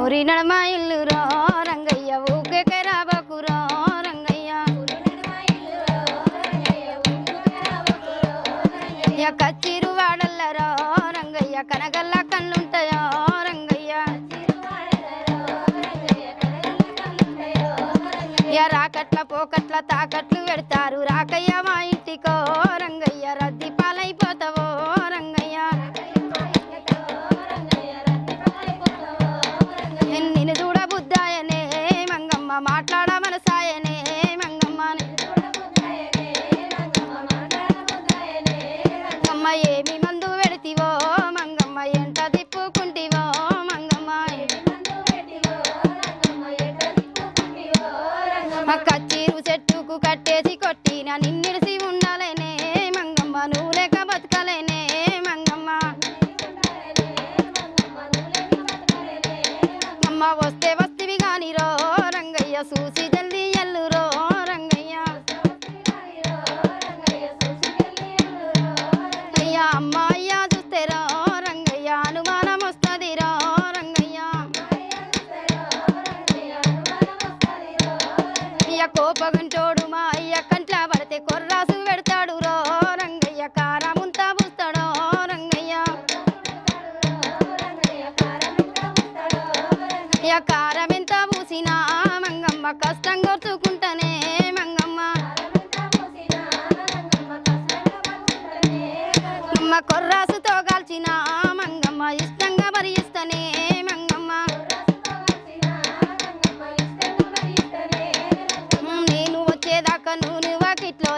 ఊరి నడమ ఇల్లురో రంగయ్య ఊకే రాబకురో రంగయ్య. రంగయ్య కచ్చిరు వాడల్లరో రంగయ్య కనగల్ల కన్నుంటాయో రంగయ్య. రాకట్ల పోకట్ల తాకట్లు పెడతారు రాకయ్య మా ఇంటికో.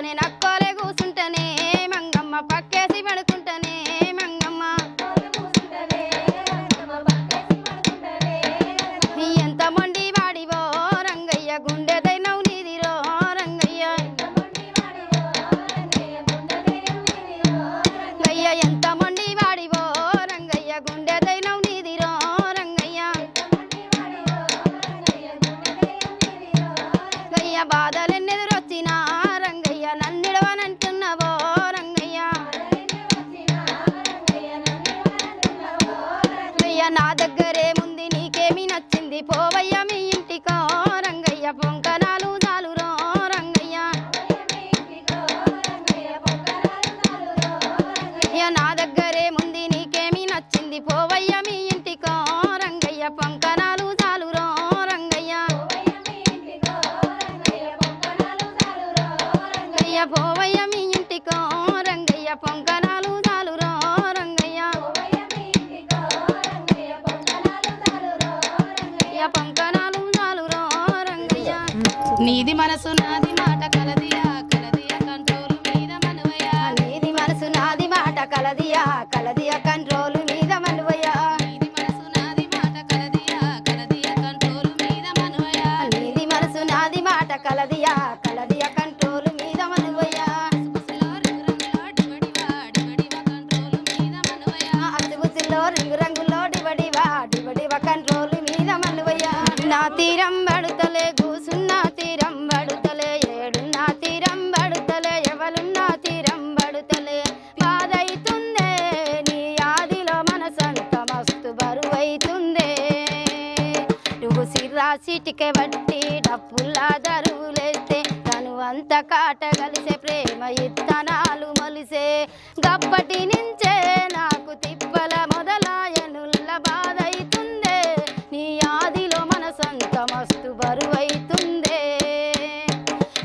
and I నా దగ్గరే నాది మాట కలదియా కలదియా కంట్రోల్ మీద మనవయ్యా. నీది మనసు నాది మాట కలదియా సీటికి బట్టి డప్పుల దరువులేస్తే తను అంత కాటగలిసే ప్రేమ ఇత్తనాలు మొలిసే. గప్పటి నుంచే నాకు తిప్పల మొదలాయనుల్ల బాధైతుందే. నీ ఆదిలో మనసంత మస్తు బరువైతుందే.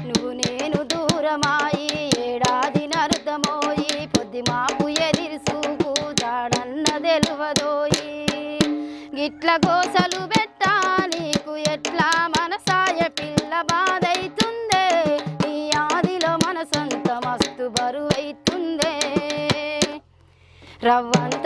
నువ్వు నేను దూరమాయి ఏడాది నర్ధమోయి పొద్ది మాపు ఎదిరి సూపు తాడన్న తెలువదోయి. గిట్ల గోసలు Ravana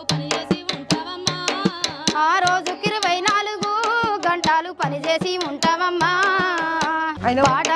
పనిచేసి ఉంటావమ్మా ఆ రోజుకి ఇరవై నాలుగు గంటలు పని చేసి ఉంటావమ్మా పాట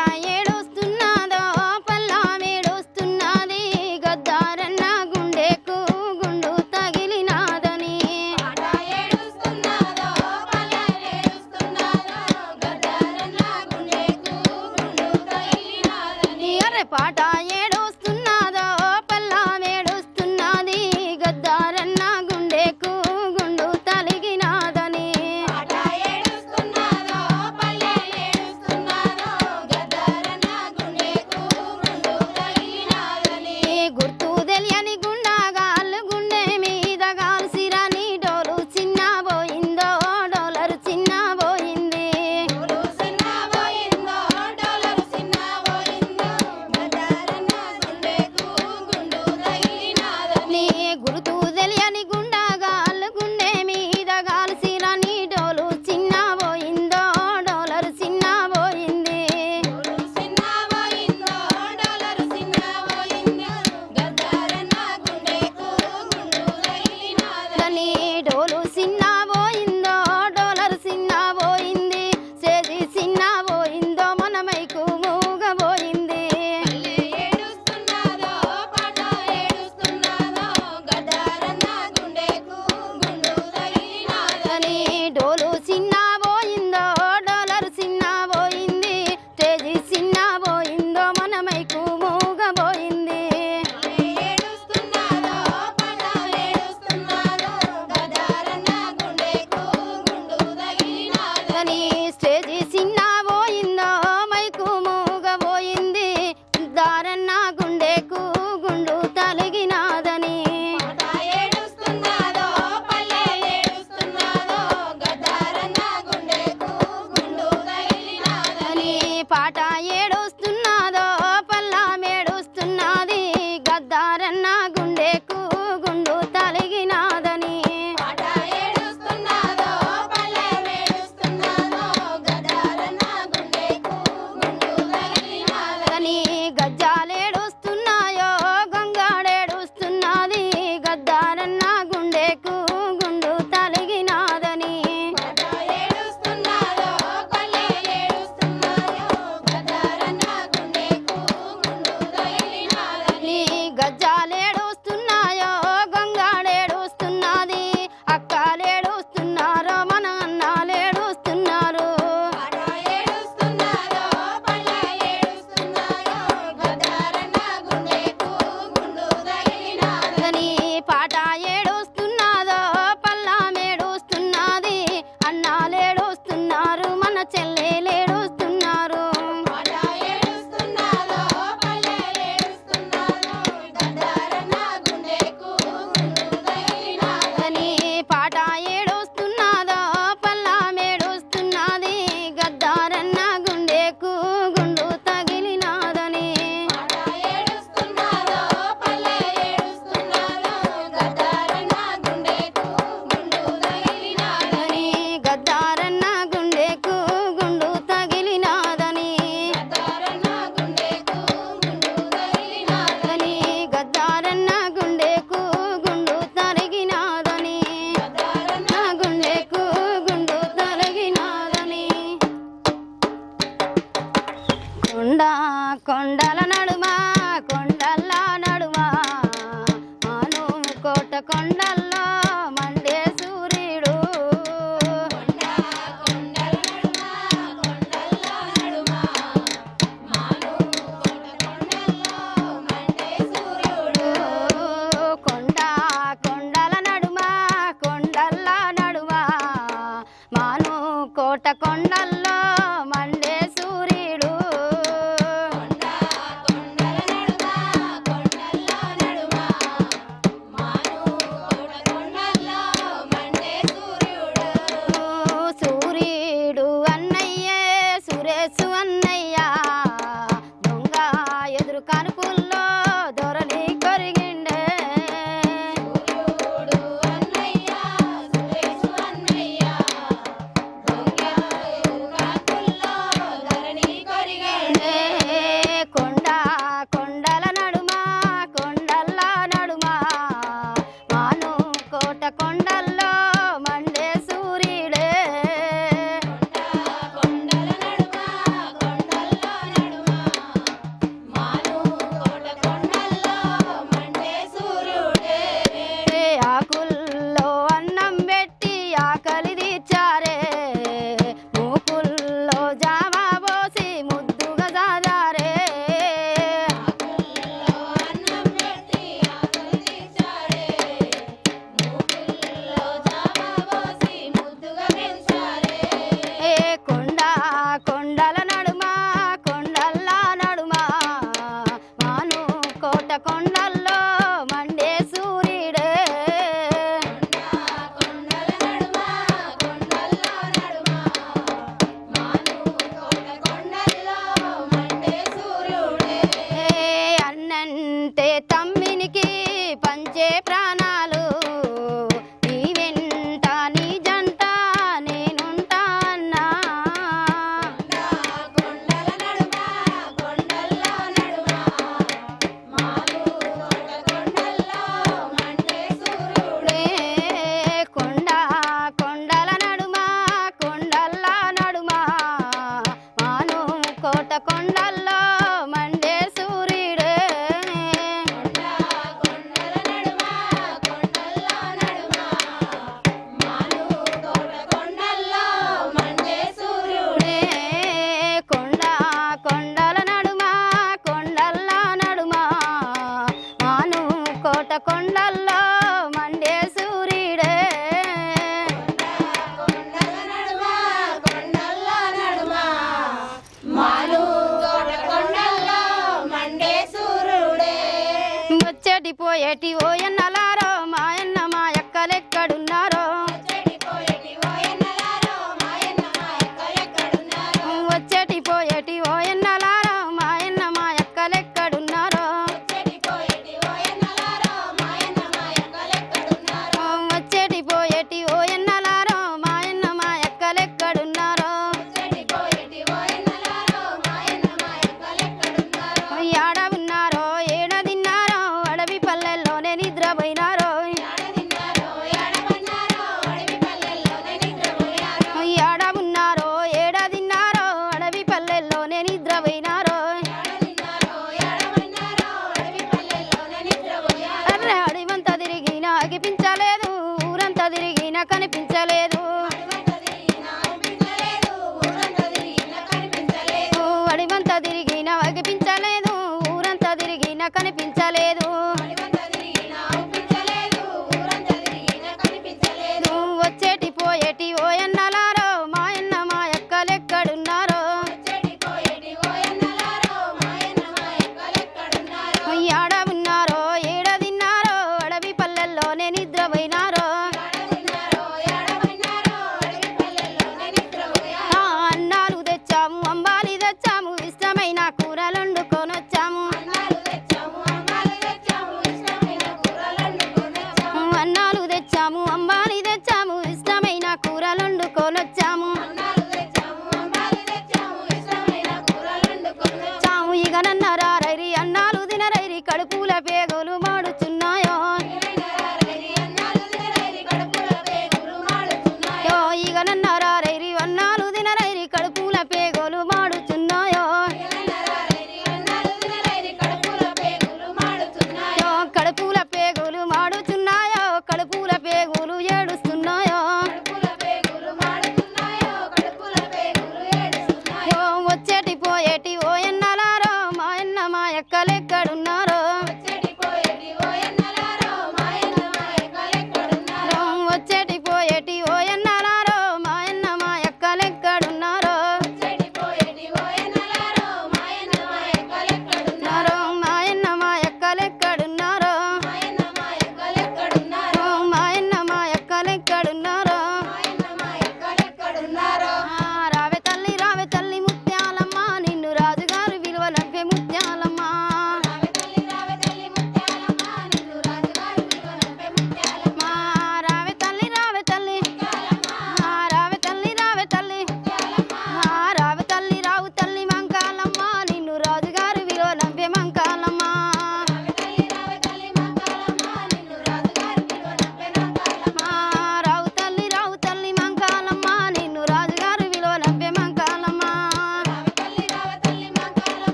கொண்டால்